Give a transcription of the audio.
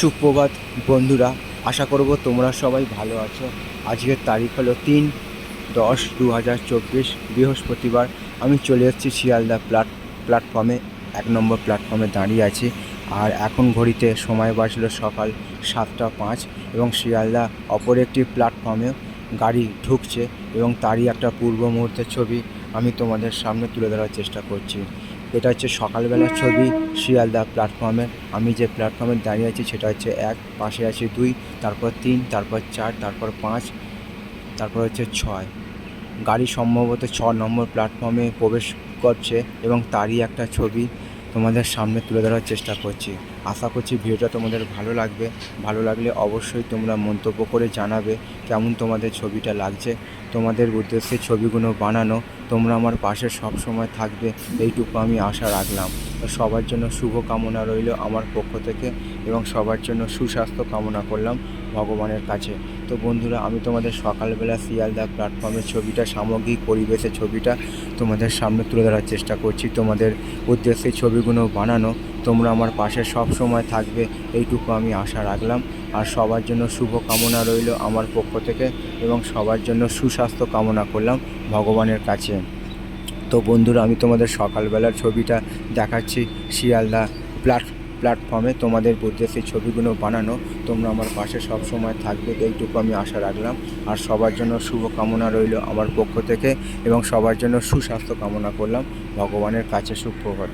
সুপ্রভাত, বন্ধুরা। আশা করব তোমরা সবাই ভালো আছো। আজকের তারিখ হলো তিন দশ দু হাজার চব্বিশ, বৃহস্পতিবার। আমি চলে এসেছি শিয়ালদা প্ল্যাট প্ল্যাটফর্মে, এক নম্বর প্ল্যাটফর্মে দাঁড়িয়ে আছি। আর এখন ঘড়িতে সময় বাজল সকাল সাতটা পাঁচ এবং শিয়ালদা অপর একটি প্ল্যাটফর্মে গাড়ি ঢুকছে এবং তারই একটা পূর্ব মুহূর্তের ছবি আমি তোমাদের সামনে তুলে ধরার চেষ্টা করছি। এটা হচ্ছে সকালবেলার ছবি, শিয়ালদা প্ল্যাটফর্মে আমি যে প্ল্যাটফর্মে দাঁড়িয়ে আছি সেটা হচ্ছে এক, পাশে আছে দুই, তারপর তিন, তারপর চার, তারপর পাঁচ, তারপর হচ্ছে ছয়। গাড়ি সম্ভবত ছ নম্বর প্ল্যাটফর্মে প্রবেশ করছে এবং তারই একটা ছবি তোমাদের সামনে তুলে ধরার চেষ্টা করছি। আশা করছি ভিডিওটা তোমাদের ভালো লাগবে। ভালো লাগলে অবশ্যই তোমরা মন্তব্য করে জানাবে কেমন তোমাদের ছবিটা লাগছে। তোমাদের উদ্দেশ্যে ছবিগুলো বানানো, তোমরা আমার পাশে সব সময় থাকবে এইটুকু আমি আশা রাখলাম। সবার জন্য শুভ কামনা রইল আমার পক্ষ থেকে এবং সবার জন্য সুস্বাস্থ্য কামনা করলাম ভগবানের কাছে। তো বন্ধুরা, আমি তোমাদের সকালবেলা শিয়ালদা প্ল্যাটফর্মের ছবিটা, সামগ্রিক পরিবেশে ছবিটা তোমাদের সামনে তুলে ধরার চেষ্টা করছি। তোমাদের উদ্দেশ্যে ছবিগুলো বানানো, তোমরা আমার পাশে সব সময় থাকবে, এইটুকু আমি আশা রাখলাম। আর সবার জন্য শুভ কামনা রইল আমার পক্ষ থেকে এবং সবার জন্য সুস্বাস্থ্য কামনা করলাম ভগবানের কাছে। তো বন্ধুরা, আমি তোমাদের সকালবেলার ছবিটা দেখাচ্ছি শিয়ালদা প্ল্যাট প্ল্যাটফর্মে। তোমাদের উদ্দেশ্যে ছবিগুলো বানানো। তোমরা আমার পাশে সব সময় থাকবে, এইটুকু আমি আশা রাখলাম। আর সবার জন্য শুভ কামনা রইল আমার পক্ষ থেকে এবং সবার জন্য সুস্বাস্থ্য কামনা করলাম। ভগবানের কাছে সুপ্রভাত।